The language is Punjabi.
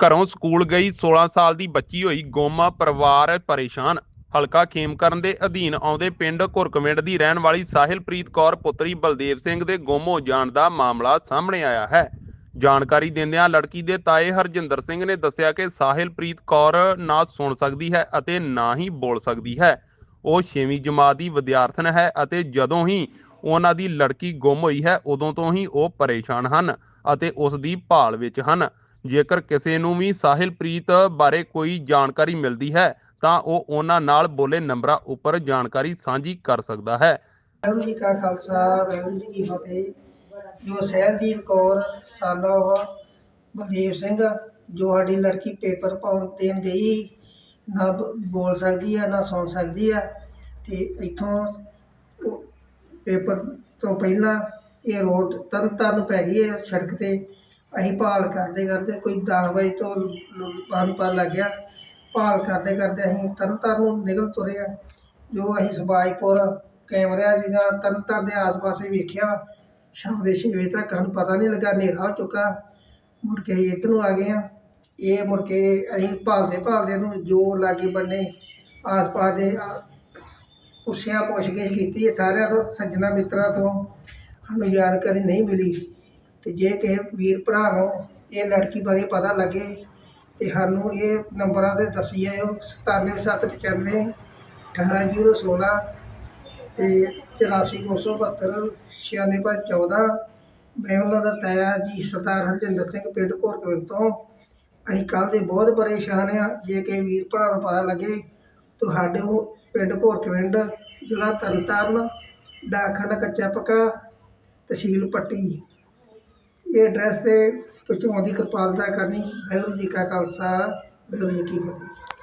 ਘਰੋਂ ਸਕੂਲ ਗਈ 16 ਸਾਲ ਦੀ ਬੱਚੀ ਹੋਈ, ਗੁੰਮ ਪਰਿਵਾਰ ਪਰੇਸ਼ਾਨ। ਹਲਕਾ ਖੇਮਕਰਨ ਦੇ ਅਧੀਨ ਆਉਂਦੇ ਪਿੰਡ ਘੁਰਕਵਿੰਡ ਦੀ ਰਹਿਣ ਵਾਲੀ ਸਾਹਿਲਪ੍ਰੀਤ ਕੌਰ ਪੁੱਤਰੀ ਬਲਦੇਵ ਸਿੰਘ ਦੇ ਗੁੰਮ ਹੋ ਜਾਣ ਦਾ ਮਾਮਲਾ ਸਾਹਮਣੇ ਆਇਆ ਹੈ। ਜਾਣਕਾਰੀ ਦਿੰਦਿਆਂ ਲੜਕੀ ਦੇ ਤਾਏ ਹਰਜਿੰਦਰ ਸਿੰਘ ਨੇ ਦੱਸਿਆ ਕਿ ਸਾਹਿਲਪ੍ਰੀਤ ਕੌਰ ਨਾ ਸੁਣ ਸਕਦੀ ਹੈ ਅਤੇ ਨਾ ਹੀ ਬੋਲ ਸਕਦੀ ਹੈ। ਉਹ 6ਵੀਂ ਜਮਾਤ ਦੀ ਵਿਦਿਆਰਥਣ ਹੈ ਅਤੇ ਜਦੋਂ ਹੀ ਉਹਨਾਂ ਦੀ ਲੜਕੀ ਗੁੰਮ ਹੋਈ ਹੈ, ਉਦੋਂ ਤੋਂ ਹੀ ਉਹ ਪਰੇਸ਼ਾਨ ਹਨ ਅਤੇ ਉਸ ਦੀ ਭਾਲ ਵਿੱਚ ਹਨ। ਜੇਕਰ ਕਿਸੇ ਨੂੰ ਵੀ ਸਾਹਿਲਪ੍ਰੀਤ ਬਾਰੇ ਕੋਈ ਜਾਣਕਾਰੀ ਮਿਲਦੀ ਹੈ, ਤਾਂ ਉਹ ਉਹਨਾਂ ਨਾਲ ਬੋਲੇ ਨੰਬਰਾਂ ਉੱਪਰ ਜਾਣਕਾਰੀ ਸਾਂਝੀ ਕਰ ਸਕਦਾ ਹੈ। ਵਾਹਿਗੁਰੂ ਜੀ ਕਾ ਖਾਲਸਾ, ਵਾਹਿਗੁਰੂ ਜੀ ਕੀ ਫਤਿਹ। ਜੋ ਸਹਿਲਦੀਪ ਕੌਰ ਸਾਲਾ ਬਲਦੇਵ ਸਿੰਘ, ਜੋ ਸਾਡੀ ਲੜਕੀ ਪੇਪਰ ਪਾਉਣ ਦੇਣ ਗਈ, ਨਾ ਬ- ਬੋਲ ਸਕਦੀ ਆ, ਨਾ ਸੁਣ ਸਕਦੀ ਆ, ਤੇ ਇੱਥੋਂ ਪੇਪਰ ਤੋਂ ਪਹਿਲਾਂ ਇਹ ਰੋਡ ਤਰਨ ਤਾਰਨ ਪੈ ਗਈ ਹੈ ਸੜਕ ਤੇ। ਅਸੀਂ ਭਾਲ ਕਰਦੇ ਕਰਦੇ ਕੋਈ 10 ਵਜੇ ਤੋਂ ਬੰਨ ਪਾ ਲੱਗ ਗਿਆ। ਭਾਲ ਕਰਦੇ ਕਰਦੇ ਅਸੀਂ ਤਰਨ ਤਾਰਨ ਨੂੰ ਨਿਕਲ ਤੁਰੇ ਆ ਜੋ ਅਸੀਂ ਸਬਾਜਪੁਰ ਕੈਮਰਿਆਂ ਜਿਹਦਾ ਤਰਨ ਤਰਨਤਾਰਨ ਦੇ ਆਸ-ਪਾਸੇ ਵੇਖਿਆ, ਸ਼ਾਮ ਦੇ ਛੇ ਵਜੇ ਤੱਕ ਸਾਨੂੰ ਪਤਾ ਨਹੀਂ ਲੱਗਾ, ਹਨੇਰਾ ਹੋ ਚੁੱਕਾ। ਮੁੜ ਕੇ ਅਸੀਂ ਇੱਧਰ ਨੂੰ ਆ ਗਏ ਆ ਇਹ ਮੁੜ ਕੇ ਅਸੀਂ ਭਾਲਦੇ ਭਾਲਦੇ ਨੂੰ ਜੋ ਲਾਗੇ ਬੰਨੇ ਆਸ-ਪਾਸ ਦੇ ਆ- ਪੁੱਛਿਆ, ਪੁੱਛਗਿੱਛ ਕੀਤੀ ਹੈ ਸਾਰਿਆਂ ਤੋਂ, ਸੱਜਣਾ ਮਿੱਤਰਾਂ ਤੋਂ ਸਾਨੂੰ ਜਾਣਕਾਰੀ ਨਹੀਂ ਮਿਲੀ। ਤੇ ਜੇ ਕਿਸੇ ਵੀਰ ਭਰਾ ਨੂੰ ਇਹ ਲੜਕੀ ਬਾਰੇ ਪਤਾ ਲੱਗੇ ਤੇ ਸਾਨੂੰ ਇਹ ਨੰਬਰਾਂ ਤੇ ਦੱਸੀ ਜਾਇਓ 97795 18016 ਤੇ 8472 96514 ਮੈਂ ਉਹਨਾਂ ਦਾ ਤਾਇਆ ਜੀ ਸਰਦਾਰ ਹਰਜਿੰਦਰ ਸਿੰਘ ਪਿੰਡ ਘੋਰਕਵਿੰਡ ਤੋਂ। ਅਸੀਂ ਕੱਲ੍ਹ ਦੇ ਬਹੁਤ ਪਰੇਸ਼ਾਨ ਆ ਜੇ ਕਿਸੇ ਵੀਰ ਭਰਾ ਨੂੰ ਪਤਾ ਲੱਗੇ, ਤੁਹਾਡੇ ਪਿੰਡ ਘੋਰਕਵਿੰਡ ਜ਼ਿਲ੍ਹਾ ਤਰਨਤਾਰਨ, ਡਾਕਖਾਨਾ ਕੱਚਾ ਪੱਕਾ, ਤਹਿਸੀਲ ਪੱਟੀ। ਇਹ ਐਡਰੈਸ ਤੇ ਪਹੁੰਚਾਉਣ ਦੀ ਕਿਰਪਾਲਤਾ ਕਰਨੀ। ਵਾਹਿਗੁਰੂ ਜੀ ਕਾ ਖਾਲਸਾ, ਵਾਹਿਗੁਰੂ ਜੀ ਕੀ ਫਤਿਹ।